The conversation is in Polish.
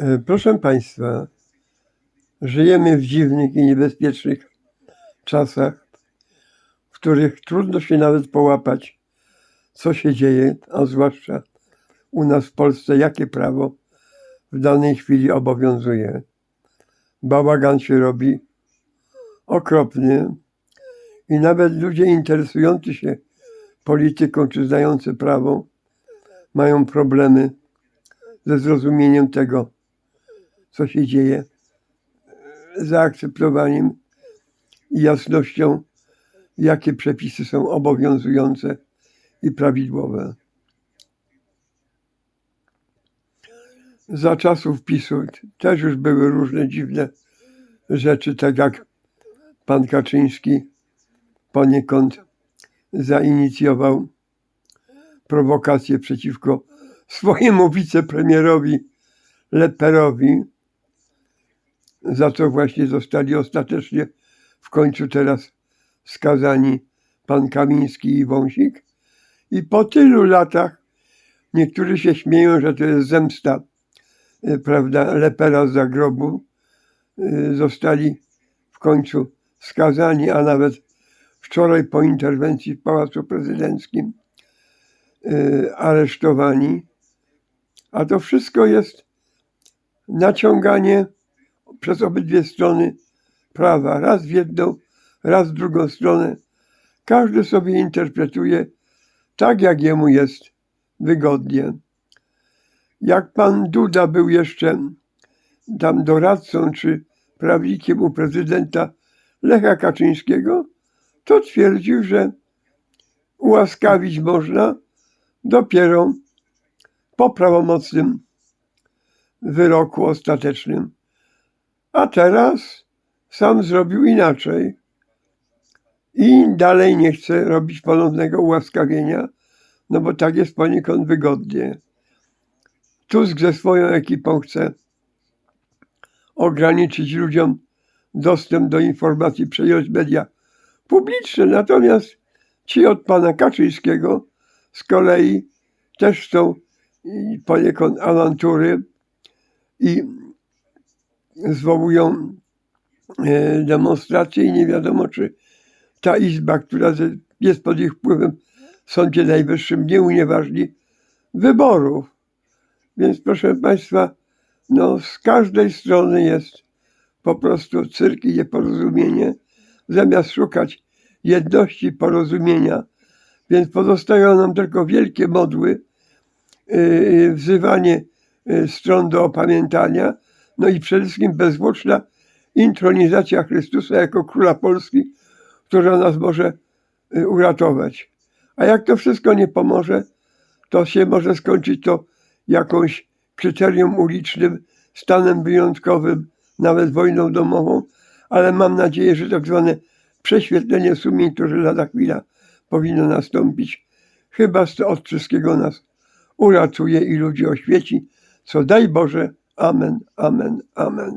E, Proszę Państwa, żyjemy w dziwnych i niebezpiecznych czasach, w których trudno się nawet połapać, co się dzieje, a zwłaszcza u nas w Polsce, jakie prawo w danej chwili obowiązuje. Bałagan się robi okropny i nawet ludzie interesujący się polityką czy znający prawo mają problemy ze zrozumieniem tego, co się dzieje, zaakceptowaniem i jasnością, jakie przepisy są obowiązujące i prawidłowe. Za czasów PiSu też już były różne dziwne rzeczy, tak jak pan Kaczyński poniekąd zainicjował prowokację przeciwko swojemu wicepremierowi Leperowi, za co właśnie zostali ostatecznie w końcu teraz skazani pan Kamiński i Wąsik. I po tylu latach niektórzy się śmieją, że to jest zemsta, y, prawda, Lepera z zagrobu. Y, Zostali w końcu skazani, a nawet wczoraj po interwencji w Pałacu Prezydenckim y, aresztowani. A to wszystko jest naciąganie przez obydwie strony prawa, raz w jedną, raz w drugą stronę. Każdy sobie interpretuje tak, jak jemu jest wygodnie. Jak pan Duda był jeszcze tam doradcą czy prawnikiem u prezydenta Lecha Kaczyńskiego, to twierdził, że ułaskawić można dopiero po prawomocnym wyroku ostatecznym. A teraz sam zrobił inaczej i dalej nie chce robić ponownego ułaskawienia, no bo tak jest poniekąd wygodnie. Tusk ze swoją ekipą chce ograniczyć ludziom dostęp do informacji, przejąć media publiczne, natomiast ci od pana Kaczyńskiego z kolei też i poniekąd awantury i zwołują e, demonstracje i nie wiadomo, czy ta izba, która jest pod ich wpływem w Sądzie Najwyższym, nie unieważni wyborów. Więc proszę Państwa, no z każdej strony jest po prostu cyrk i nieporozumienie, zamiast szukać jedności, porozumienia. Więc pozostają nam tylko wielkie modły, yy, wzywanie yy, stron do opamiętania, no i przede wszystkim bezzwłoczna intronizacja Chrystusa jako Króla Polski, która nas może yy, uratować. A jak to wszystko nie pomoże, to się może skończyć to jakąś kryterium ulicznym, stanem wyjątkowym, nawet wojną domową, ale mam nadzieję, że tak zwane prześwietlenie sumień, które lada chwila powinno nastąpić, chyba od wszystkiego nas uratuje i ludzi oświeci, co daj Boże. Amen, amen, amen.